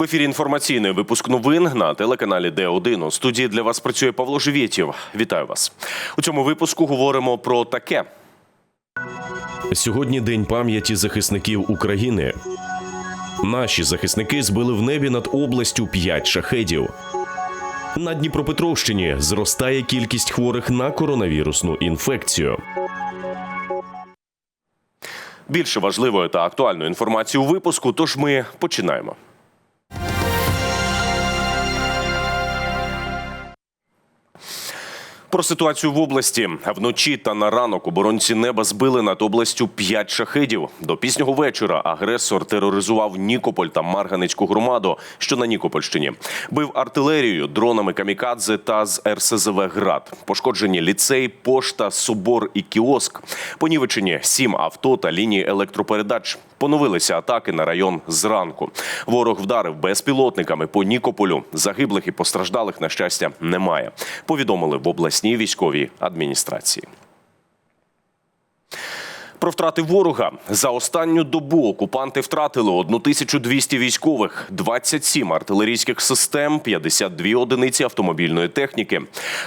В ефірі інформаційний випуск новин на телеканалі Д1. У студії для вас працює Павло Живєтєв. Вітаю вас. У цьому випуску говоримо про таке. Сьогодні день пам'яті захисників України. Наші захисники збили в небі над областю 5 шахедів. На Дніпропетровщині зростає кількість хворих на коронавірусну інфекцію. Більше важливої та актуальної інформації у випуску. Тож ми починаємо. Про ситуацію в області вночі та на ранок оборонці неба збили над областю п'ять шахедів. До пізнього вечора агресор тероризував Нікополь та Марганицьку громаду, що на Нікопольщині. Бив артилерією, дронами камікадзе та з РСЗВ град. Пошкоджені ліцей, пошта, собор і кіоск. Понівечені сім авто та лінії електропередач. Поновилися атаки на район зранку. Ворог вдарив безпілотниками по Нікополю. Загиблих і постраждалих, на щастя, немає. Повідомили в обласній військовій адміністрації. Про втрати ворога за останню добу окупанти втратили 1200 військових, 27 артилерійських систем, 52 одиниці автомобільної техніки.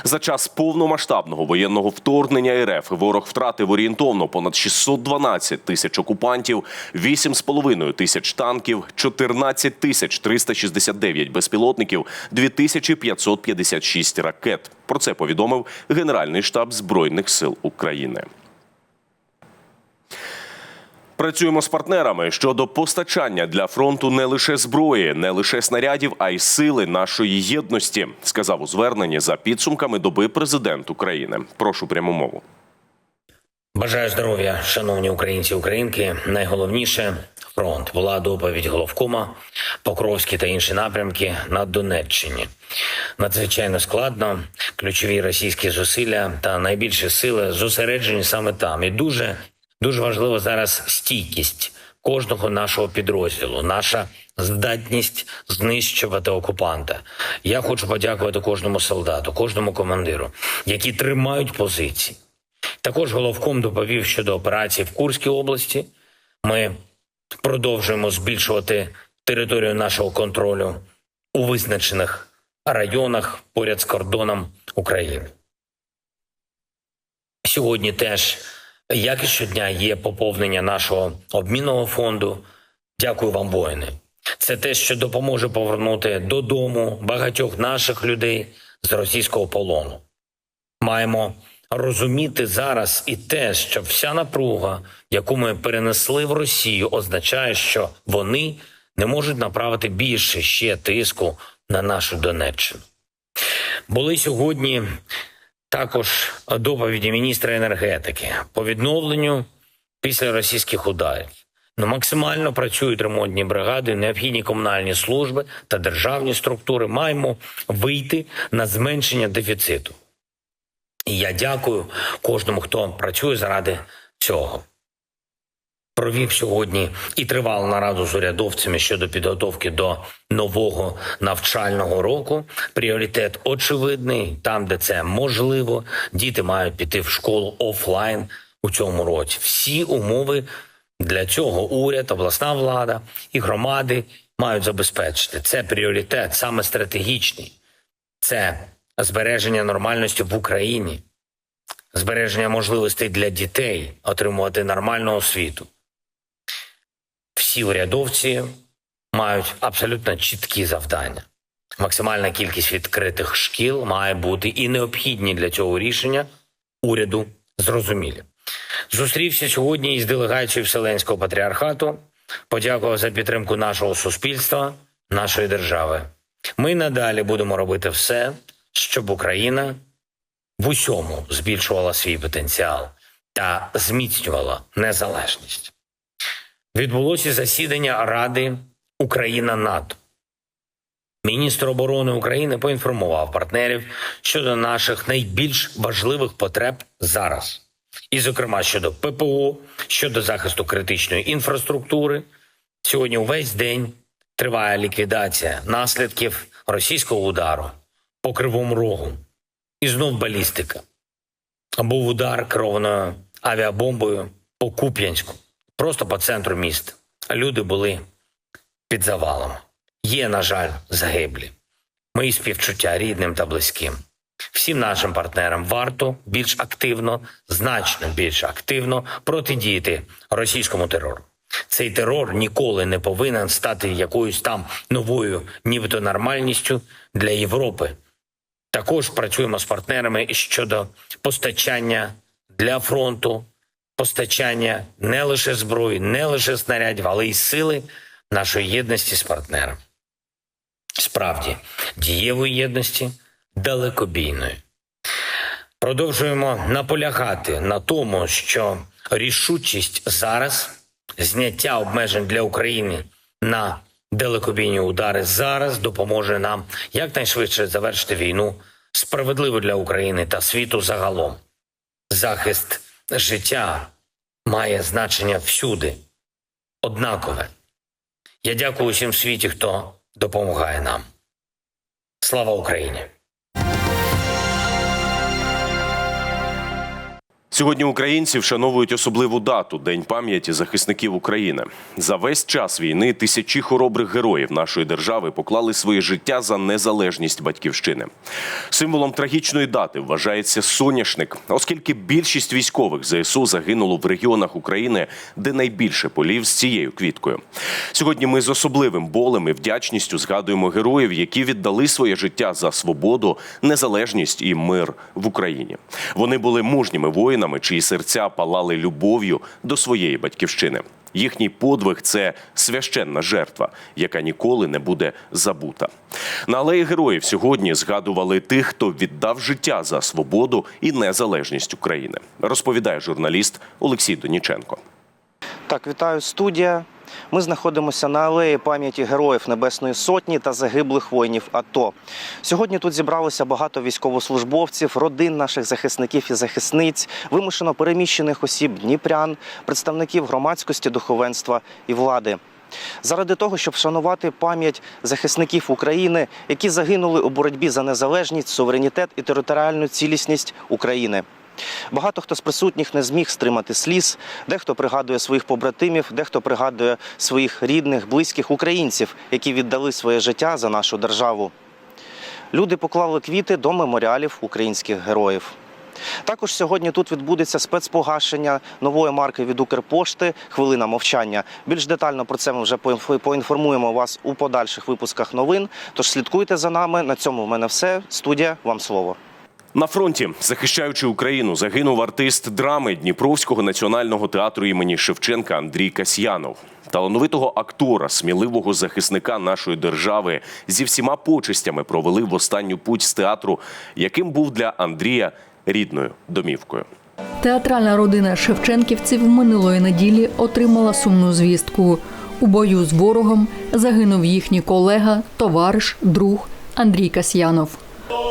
За час повномасштабного воєнного вторгнення РФ ворог втратив орієнтовно понад 612 тисяч окупантів, 8,5 тисяч танків, 14 тисяч 369 безпілотників, 2556 ракет. Про це повідомив Генеральний штаб Збройних сил України. Працюємо з партнерами щодо постачання для фронту не лише зброї, не лише снарядів, а й сили нашої єдності, сказав у зверненні за підсумками доби президент України. Прошу пряму мову. Бажаю здоров'я, шановні українці українки. Найголовніше фронт була доповідь головкома, Покровські та інші напрямки на Донеччині. Надзвичайно складно. Ключові російські зусилля та найбільші сили зосереджені саме там. І дуже дуже важлива зараз стійкість кожного нашого підрозділу, наша здатність знищувати окупанта. Я хочу подякувати кожному солдату, кожному командиру, які тримають позиції. Також головком доповів щодо операції в Курській області. Ми продовжуємо збільшувати територію нашого контролю у визначених районах поряд з кордоном України. Сьогодні теж, як і щодня, є поповнення нашого обмінного фонду. Дякую вам, воїни. Це те, що допоможе повернути додому багатьох наших людей з російського полону. Маємо розуміти зараз і те, що вся напруга, яку ми перенесли в Росію, означає, що вони не можуть направити більше ще тиску на нашу Донеччину. Були сьогодні також доповіді міністра енергетики по відновленню після російських ударів. Ну, максимально працюють ремонтні бригади, необхідні комунальні служби та державні структури. Маємо вийти на зменшення дефіциту. І я дякую кожному, хто працює заради цього. Провів сьогодні і тривалу нараду з урядовцями щодо підготовки до нового навчального року. Пріоритет очевидний, там, де це можливо, діти мають піти в школу офлайн у цьому році. Всі умови для цього уряд, обласна влада і громади мають забезпечити. Це пріоритет, саме стратегічний. Це збереження нормальності в Україні, збереження можливостей для дітей отримувати нормальну освіту. Всі урядовці мають абсолютно чіткі завдання. Максимальна кількість відкритих шкіл має бути і необхідні для цього рішення уряду зрозумілі. Зустрівся сьогодні із делегацією Вселенського патріархату. Подякував за підтримку нашого суспільства, нашої держави. Ми надалі будемо робити все, щоб Україна в усьому збільшувала свій потенціал та зміцнювала незалежність. Відбулося засідання Ради Україна НАТО. Міністр оборони України поінформував партнерів щодо наших найбільш важливих потреб зараз, і, зокрема, щодо ППО, щодо захисту критичної інфраструктури. Сьогодні увесь день триває ліквідація наслідків російського удару по кривому рогу. І знов балістика. Був удар керованою авіабомбою по Куп'янську, просто по центру міста. Люди були під завалом. є, на жаль, загиблі. Мої співчуття рідним та близьким. Всім нашим партнерам варто більш активно, значно більш активно протидіяти російському терору. Цей терор ніколи не повинен стати якоюсь там новою, нібито нормальністю для Європи. Також працюємо з партнерами щодо постачання для фронту, постачання не лише зброї, не лише снарядів, але й сили нашої єдності з партнером. Справді, дієвої єдності далекобійної. Продовжуємо наполягати на тому, що рішучість зараз, зняття обмежень для України на далекобійні удари зараз допоможе нам якнайшвидше завершити війну справедливо для України та світу загалом. Захист життя має значення всюди, однакове. Я дякую усім в світі, хто допомагає нам. Слава Україні! Сьогодні українці вшановують особливу дату День пам'яті захисників України. За весь час війни тисячі хоробрих героїв нашої держави поклали своє життя за незалежність батьківщини. Символом трагічної дати вважається соняшник, оскільки більшість військових ЗСУ загинуло в регіонах України, де найбільше полів з цією квіткою. Сьогодні ми з особливим болем і вдячністю згадуємо героїв, які віддали своє життя за свободу, незалежність і мир в Україні. Вони були мужніми воїнами, чиї серця палали любов'ю до своєї батьківщини. Їхній подвиг це священна жертва, яка ніколи не буде забута. На алеї героїв сьогодні згадували тих, хто віддав життя за свободу і незалежність України. Розповідає журналіст Олексій Доніченко. Так, вітаю студія. Ми знаходимося на алеї пам'яті героїв Небесної Сотні та загиблих воїнів АТО. Сьогодні тут зібралося багато військовослужбовців, родин наших захисників і захисниць, вимушено переміщених осіб, дніпрян, представників громадськості, духовенства і влади. Заради того, щоб вшанувати пам'ять захисників України, які загинули у боротьбі за незалежність, суверенітет і територіальну цілісність України. Багато хто з присутніх не зміг стримати сліз, дехто пригадує своїх побратимів, дехто пригадує своїх рідних, близьких українців, які віддали своє життя за нашу державу. Люди поклали квіти до меморіалів українських героїв. Також сьогодні тут відбудеться спецпогашення нової марки від Укрпошти Хвилина мовчання. Більш детально про це ми вже поінформуємо вас у подальших випусках новин. Тож слідкуйте за нами. На цьому в мене все. Студія, вам слово. На фронті, захищаючи Україну, загинув артист драми Дніпровського національного театру імені Шевченка Андрій Касьянов. Талановитого актора, сміливого захисника нашої держави зі всіма почестями провели в останню путь з театру, яким був для Андрія рідною домівкою. Театральна родина Шевченківців минулої неділі отримала сумну звістку. У бою з ворогом загинув їхній колега, товариш, друг Андрій Касьянов.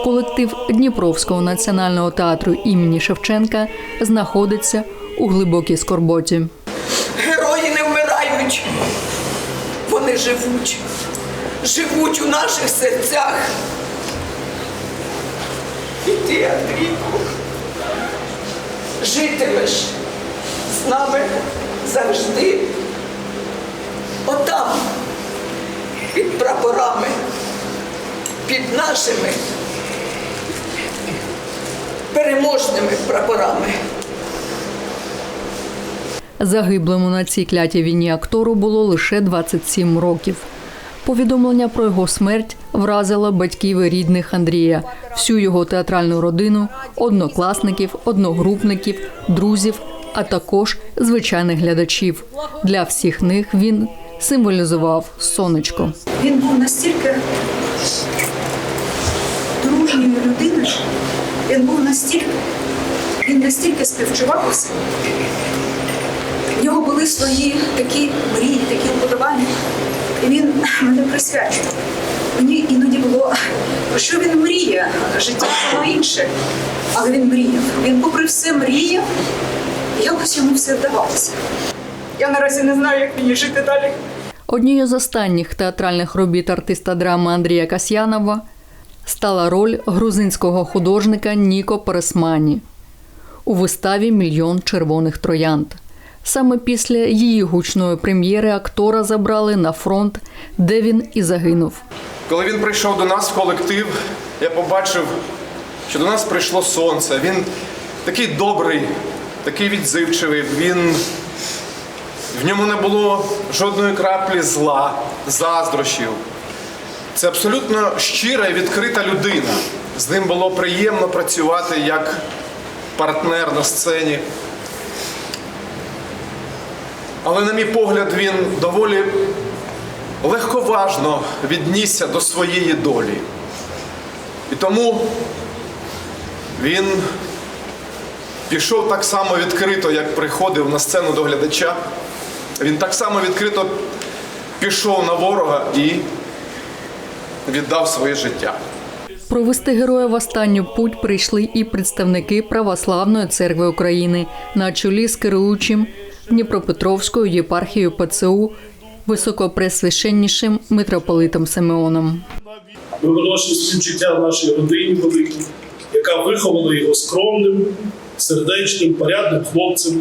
Колектив Дніпровського національного театру імені Шевченка знаходиться у глибокій скорботі. Герої не вмирають. Вони живуть. Живуть у наших серцях. І ти, Андрійку, житимеш з нами завжди. Отам, під прапорами, під нашими переможними прапорами. Загиблому на цій клятій війні актору було лише 27 років. Повідомлення про його смерть вразило батьків і рідних Андрія, всю його театральну родину, однокласників, одногрупників, друзів, а також звичайних глядачів. Для всіх них він символізував сонечко. Він був настільки дружньою людиною, він був настільки, він настільки співчував усе. В нього були свої такі мрії, такі уподобання. І він мене присвячував. Мені іноді було, що він мріє? Життя було інше. Але він мріяв. Він, попри все, мріяв, якось йому все вдавалося. Я наразі не знаю, як мені жити далі. Однією з останніх театральних робіт артиста драми Андрія Касьянова стала роль грузинського художника Ніко Пересмані у виставі Мільйон червоних троянд. Саме після її гучної прем'єри актора забрали на фронт, де він і загинув. Коли він прийшов до нас в колектив, я побачив, що до нас прийшло сонце. Він такий добрий, такий відзивчивий. Він в ньому не було жодної краплі зла, заздрощів. Це абсолютно щира і відкрита людина. З ним було приємно працювати як партнер на сцені. Але, на мій погляд, він доволі легковажно віднісся до своєї долі. І тому він пішов так само відкрито, як приходив на сцену до глядача. Він так само відкрито пішов на ворога і віддав своє життя. Провести героя в останню путь прийшли і представники Православної церкви України на чолі з керуючим Дніпропетровською єпархією ПЦУ високопресвященнішим митрополитом Симеоном. Ми виносимо співчуття нашій родині великій, яка виховала його скромним, сердечним, порядним хлопцем,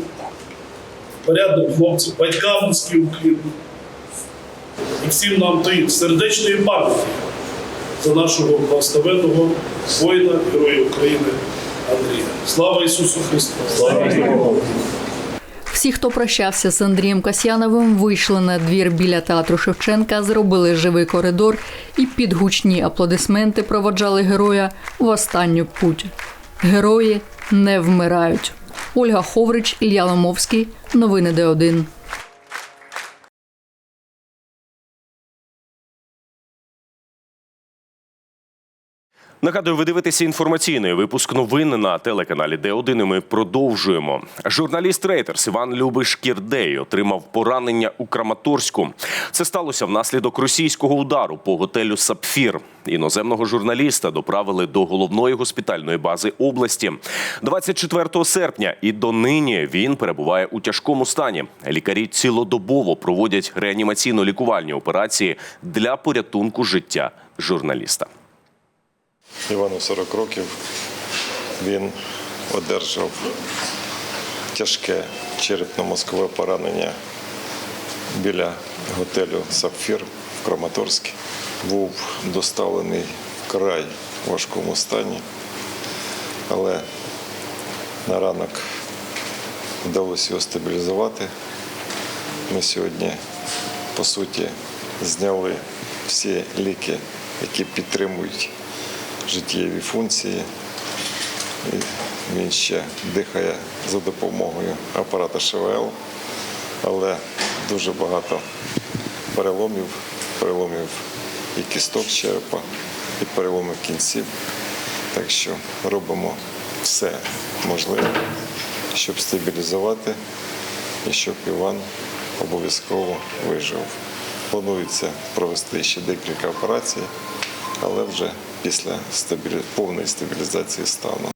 порядним хлопцем, батькам уклін. І всім нам тої сердечної пам'яті за нашого благословенного воїна, героя України Андрія. Слава Ісусу Христу! Слава Богу! Всі, хто прощався з Андрієм Касьяновим, вийшли на двір біля театру Шевченка, зробили живий коридор і під гучні аплодисменти проводжали героя в останню путь. Герої не вмирають. Ольга Ховрич, Ілля Ломовський. Новини Д1. Нагадую, ви дивитеся інформаційний випуск новин на телеканалі Д1. і Ми продовжуємо. Журналіст Рейтерс Іван Любиш Кірдей отримав поранення у Краматорську. Це сталося внаслідок російського удару по готелю Сапфір. Іноземного журналіста доправили до головної госпітальної бази області 24 серпня. І донині він перебуває у тяжкому стані. Лікарі цілодобово проводять реанімаційно-лікувальні операції для порятунку життя журналіста. Івану 40 років. Він одержав тяжке черепно-мозкове поранення біля готелю Сапфір в Краматорську. Був доставлений в важкому стані, але на ранок вдалося його стабілізувати. Ми сьогодні, по суті, зняли всі ліки, які підтримують життєві функції. І він ще дихає за допомогою апарата ШВЛ, але дуже багато переломів, переломів і кісток черепа, і переломів кінців. Так що робимо все можливе, щоб стабілізувати і щоб Іван обов'язково вижив. Планується провести ще декілька операцій, але вже після повної стабілізації стану.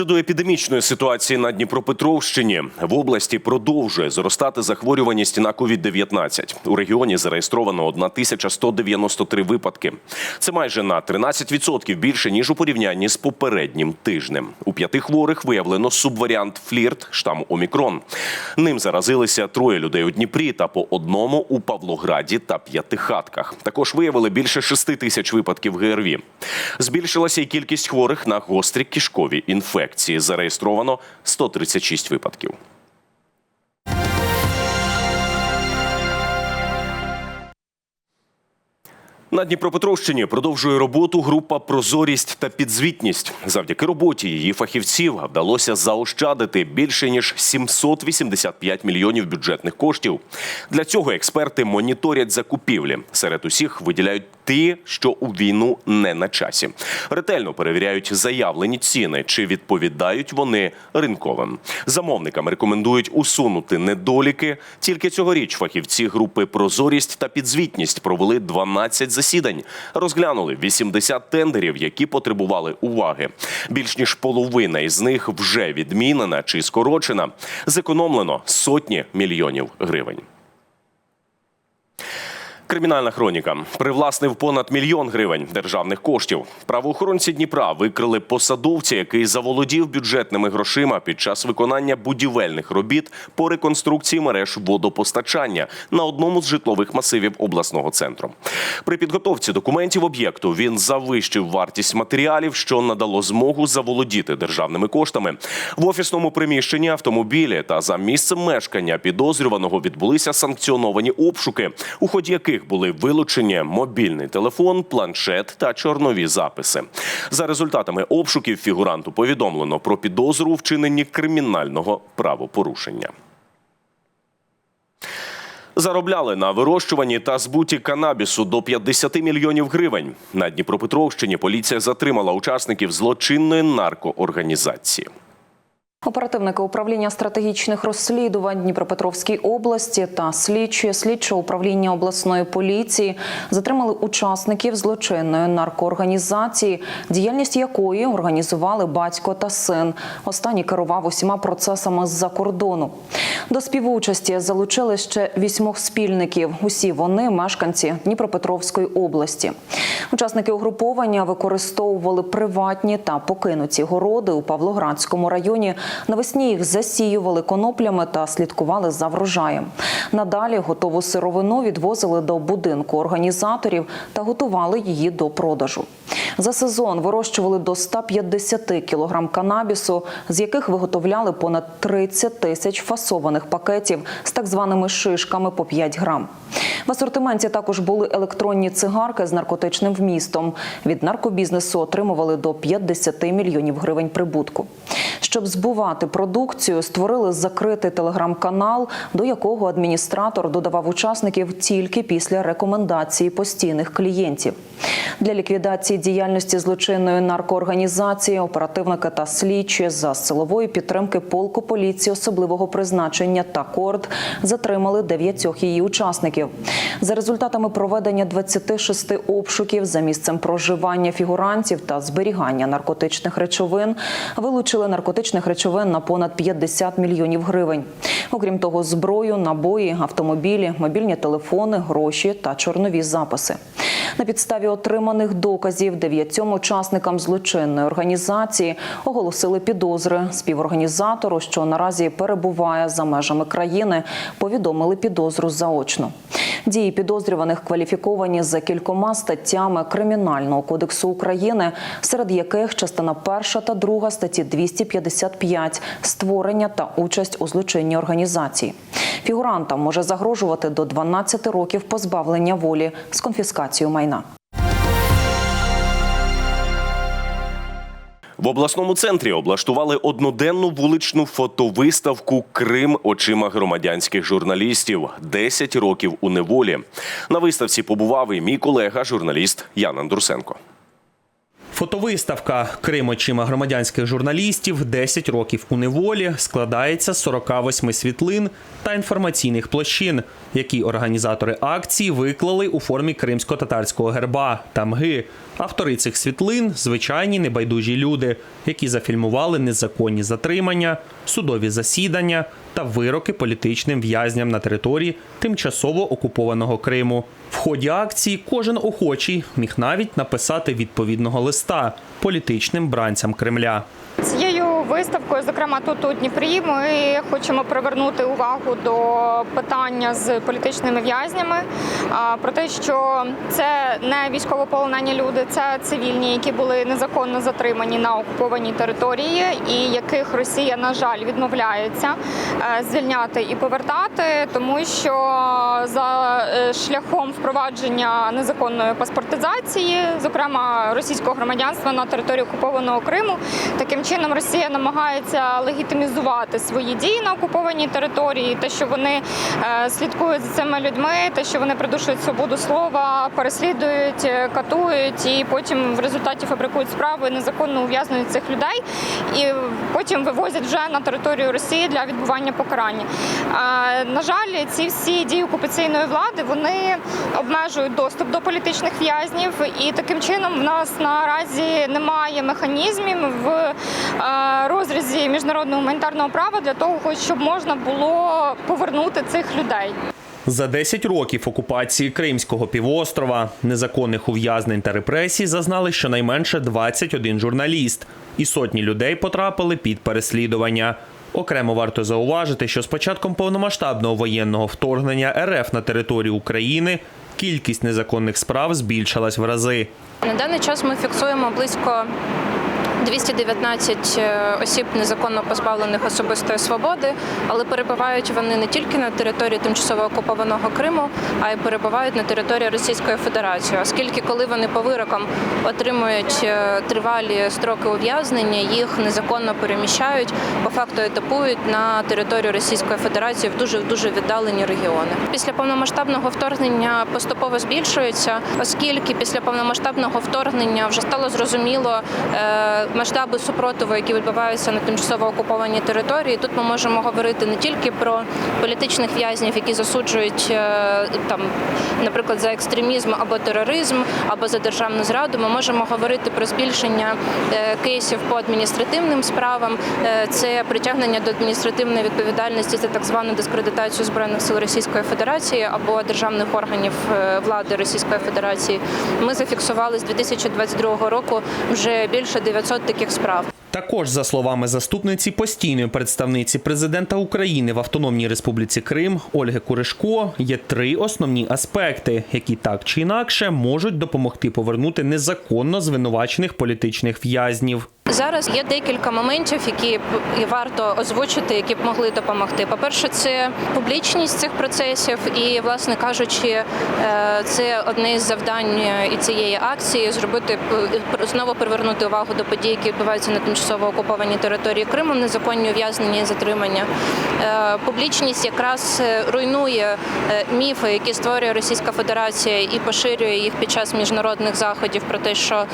Щодо епідемічної ситуації на Дніпропетровщині в області продовжує зростати захворюваність на COVID-19. У регіоні зареєстровано 1193 випадки. Це майже на 13% більше ніж у порівнянні з попереднім тижнем. У п'яти хворих виявлено субваріант флірт штаму Омікрон. Ним заразилися троє людей у Дніпрі та по одному у Павлограді та П'ятихатках. Також виявили більше 6 тисяч випадків ГРВІ. Збільшилася й кількість хворих на гострі кишкові інфекції. Зареєстровано 136 випадків. На Дніпропетровщині продовжує роботу група Прозорість та підзвітність. Завдяки роботі її фахівців вдалося заощадити більше ніж 785 мільйонів бюджетних коштів. Для цього експерти моніторять закупівлі. Серед усіх виділяють ті, що у війну не на часі. Ретельно перевіряють заявлені ціни, чи відповідають вони ринковим. Замовникам рекомендують усунути недоліки. Тільки цьогоріч фахівці групи Прозорість та підзвітність провели 12 засідань, розглянули 80 тендерів, які потребували уваги. Більш ніж половина із них вже відмінена чи скорочена. Зекономлено сотні мільйонів гривень. Кримінальна хроніка привласнив понад мільйон гривень державних коштів. Правоохоронці Дніпра викрили посадовця, який заволодів бюджетними грошима під час виконання будівельних робіт по реконструкції мереж водопостачання на одному з житлових масивів обласного центру. При підготовці документів об'єкту він завищив вартість матеріалів, що надало змогу заволодіти державними коштами. В офісному приміщенні автомобілі та за місцем мешкання підозрюваного відбулися санкціоновані обшуки, у ході яких були вилучені мобільний телефон, планшет та чорнові записи. За результатами обшуків фігуранту повідомлено про підозру у вчиненні кримінального правопорушення. Заробляли на вирощуванні та збуті канабісу до 50 мільйонів гривень. На Дніпропетровщині поліція затримала учасників злочинної наркоорганізації. Оперативники управління стратегічних розслідувань Дніпропетровській області та слідчі слідчого управління обласної поліції затримали учасників злочинної наркоорганізації, діяльність якої організували батько та син. Останній керував усіма процесами з-за кордону. До співучасті залучили ще вісьмох спільників. Усі вони мешканці Дніпропетровської області. Учасники угруповання використовували приватні та покинуті городи у Павлоградському районі. Навесні їх засіювали коноплями та слідкували за врожаєм. Надалі готову сировину відвозили до будинку організаторів та готували її до продажу. За сезон вирощували до 150 кілограм канабісу, з яких виготовляли понад 30 тисяч фасованих пакетів з так званими шишками по 5 грам. В асортименті також були електронні цигарки з наркотичним вмістом. Від наркобізнесу отримували до 50 мільйонів гривень прибутку. Щоб збувати продукцію, створили закритий телеграм-канал, до якого адміністратор додавав учасників тільки після рекомендації постійних клієнтів. Для ліквідації діяльності злочинної наркоорганізації оперативники та слідчі за силової підтримки полку поліції особливого призначення та корд затримали дев'ятьох її учасників. За результатами проведення 26 обшуків за місцем проживання фігурантів та зберігання наркотичних речовин вилучили наркотичних речовин на понад 50 мільйонів гривень. Окрім того, зброю, набої, автомобілі, мобільні телефони, гроші та чорнові записи. На підставі отриманих доказів дев'ятьом учасникам злочинної організації оголосили підозри. Співорганізатору, що наразі перебуває за межами країни, повідомили підозру заочно. Дії підозрюваних кваліфіковані за кількома статтями Кримінального кодексу України, серед яких частина перша та друга статті 255 – створення та участь у злочинній організації. Фігурантам може загрожувати до 12 років позбавлення волі з конфіскацією майна. В обласному центрі облаштували одноденну вуличну фотовиставку Крим очима громадянських журналістів. 10 років у неволі. На виставці побував і мій колега, журналіст Ян Андрусенко. Фотовиставка Крим очима громадянських журналістів 10 років у неволі складається з 48 світлин та інформаційних площин, які організатори акції виклали у формі кримсько-татарського герба та мги. Автори цих світлин звичайні небайдужі люди, які зафільмували незаконні затримання, судові засідання та вироки політичним в'язням на території тимчасово окупованого Криму. В ході акції кожен охочий міг навіть написати відповідного листа політичним бранцям Кремля. Цією виставкою, зокрема тут у Дніпрі, ми хочемо привернути увагу до питання з політичними в'язнями. Про те, що це не військовополонені люди, це цивільні, які були незаконно затримані на окупованій території, і яких Росія, на жаль, відмовляється е, звільняти і повертати, тому що за е, шляхом впровадження незаконної паспортизації, зокрема російського громадянства на території окупованого Криму, таким чином Росія намагається легітимізувати свої дії на окупованій території, те, що вони е, слідкують за цими людьми, те, що вони придушують свободу слова, переслідують, е, катують і потім в результаті фабрикують справи, незаконно ув'язнюють цих людей і потім вивозять вже на територію Росії для відбування покарання. На жаль, ці всі дії окупаційної влади вони обмежують доступ до політичних в'язнів, і таким чином в нас наразі немає механізмів в е, розрізі міжнародного гуманітарного права для того, щоб можна було повернути цих людей. За 10 років окупації Кримського півострова, незаконних ув'язнень та репресій зазнали щонайменше 21 журналіст, і сотні людей потрапили під переслідування. Окремо варто зауважити, що з початком повномасштабного воєнного вторгнення РФ на територію України кількість незаконних справ збільшилась в рази. На даний час ми фіксуємо близько 219 е, осіб незаконно позбавлених особистої свободи, але перебувають вони не тільки на території тимчасово окупованого Криму, а й перебувають на території Російської Федерації, оскільки коли вони по вирокам отримують е, тривалі строки ув'язнення, їх незаконно переміщають, по факту етапують на територію Російської Федерації в дуже дуже віддалені регіони. Після повномасштабного вторгнення поступово збільшується, оскільки після повномасштабного вторгнення вже стало зрозуміло е, масштаби супротиву, які відбуваються на тимчасово окупованій території. Тут ми можемо говорити не тільки про політичних в'язнів, які засуджують е, там, наприклад, за екстремізм або тероризм, або за державну зраду. Ми можемо говорити про збільшення е, кейсів по адміністративним справам. Е, Це притягнення до адміністративної відповідальності за так звану дискредитацію збройних сил Російської Федерації або державних органів влади Російської Федерації. Ми зафіксували з 2022 року вже більше 900 таких справ. Також, за словами заступниці постійної представниці президента України в Автономній Республіці Крим Ольги Куришко, є три основні аспекти, які так чи інакше можуть допомогти повернути незаконно звинувачених політичних в'язнів. Зараз є декілька моментів, які варто озвучити, які б могли допомогти. По-перше, це публічність цих процесів, і, власне кажучи, е, це одне із завдань і цієї акції зробити е, знову привернути увагу до подій, які відбуваються на тимчасово окупованій території Криму, незаконні ув'язнення і затримання. Е, Публічність якраз е, руйнує е, міфи, які створює Російська Федерація, і поширює їх під час міжнародних заходів про те, що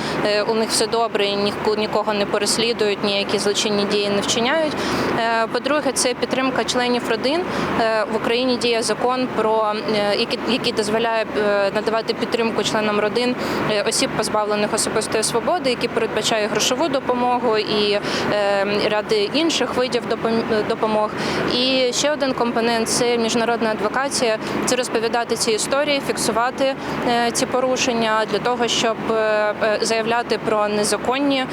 у них все добре, і нікого не переслідують, ніякі злочинні дії не вчиняють. По-друге, це підтримка членів родин. В Україні діє закон про який, дозволяє надавати підтримку членам родин осіб, позбавлених особистої свободи, який передбачає грошову допомогу і е, ряд інших видів допомог. І ще один компонент це міжнародна адвокація. Це розповідати ці історії, фіксувати е, ці порушення для того, щоб е, заявляти про незаконні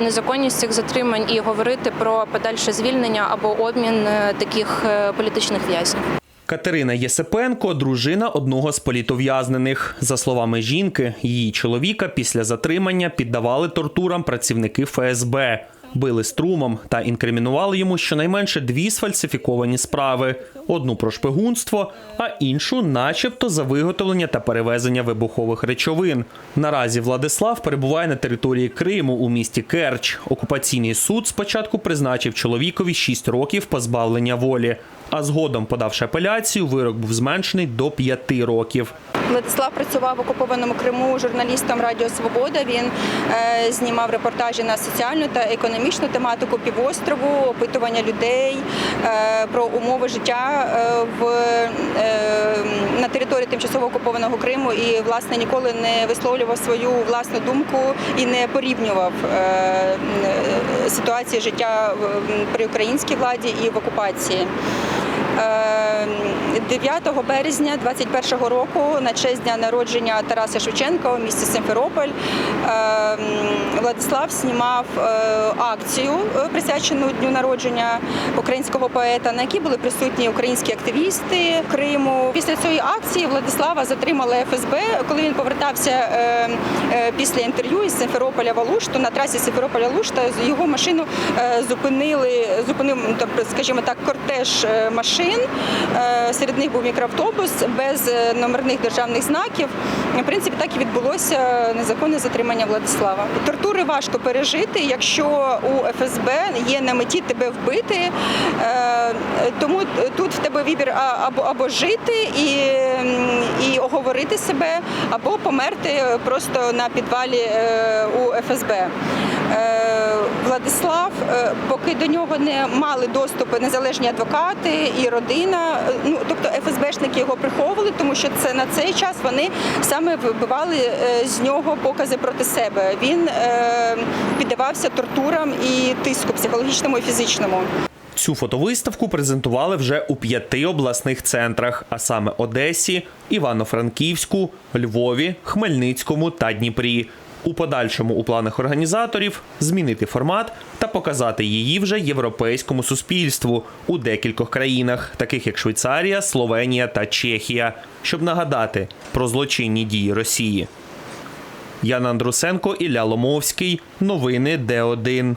незаконність цих затримань і говорити про подальше звільнення або обмін таких політичних в'язнів. Катерина Єсипенко дружина одного з політов'язнених. За словами жінки, її чоловіка після затримання піддавали тортурам працівники ФСБ. Били струмом та інкримінували йому щонайменше дві сфальсифіковані справи: одну про шпигунство, а іншу, начебто, за виготовлення та перевезення вибухових речовин. Наразі Владислав перебуває на території Криму у місті Керч. Окупаційний суд спочатку призначив чоловікові 6 років позбавлення волі, а згодом, подавши апеляцію, вирок був зменшений до 5 років. Владислав працював в окупованому Криму журналістом Радіо Свобода. Він е, знімав репортажі на соціальну та економічну тематику півострову, опитування людей е, про умови життя е, в, на території тимчасово окупованого Криму і власне ніколи не висловлював свою власну думку і не порівнював е, ситуації життя при українській владі і в окупації. Е, 9 березня 21 року на честь дня народження Тараса Шевченка у місті Симферополь е, Владислав знімав е, акцію е, присвячену дню народження українського поета, на якій були присутні українські активісти Криму. Після цієї акції Владислава затримали ФСБ, коли він повертався е, е, після інтерв'ю із Симферополя в Алушту на трасі Симферополя Алушта його машину е, зупинили, зупинив, ну, тобто, скажімо так, кортеж е, машин. Е, Серед них був мікроавтобус без е, номерних державних знаків. В принципі, так і відбулося незаконне затримання Владислава. Тортури важко пережити, якщо у ФСБ є на меті тебе вбити. Е, Тому тут в тебе вибір або, або жити і, і оговорити себе, або померти просто на підвалі у ФСБ. Владислав, е, поки до нього не мали доступу незалежні адвокати і родина, е, ну тобто ФСБшники його приховували, тому що це на цей час вони саме вибивали е, з нього покази проти себе. Він піддавався тортурам і тиску психологічному і фізичному. Цю фотовиставку презентували вже у п'яти обласних центрах, а саме Одесі, Івано-Франківську, Львові, Хмельницькому та Дніпрі. У подальшому у планах організаторів змінити формат та показати її вже європейському суспільству у декількох країнах, таких як Швейцарія, Словенія та Чехія, щоб нагадати про злочинні дії Росії. Яна Андрусенко, Ілля Ломовський. Новини Д1.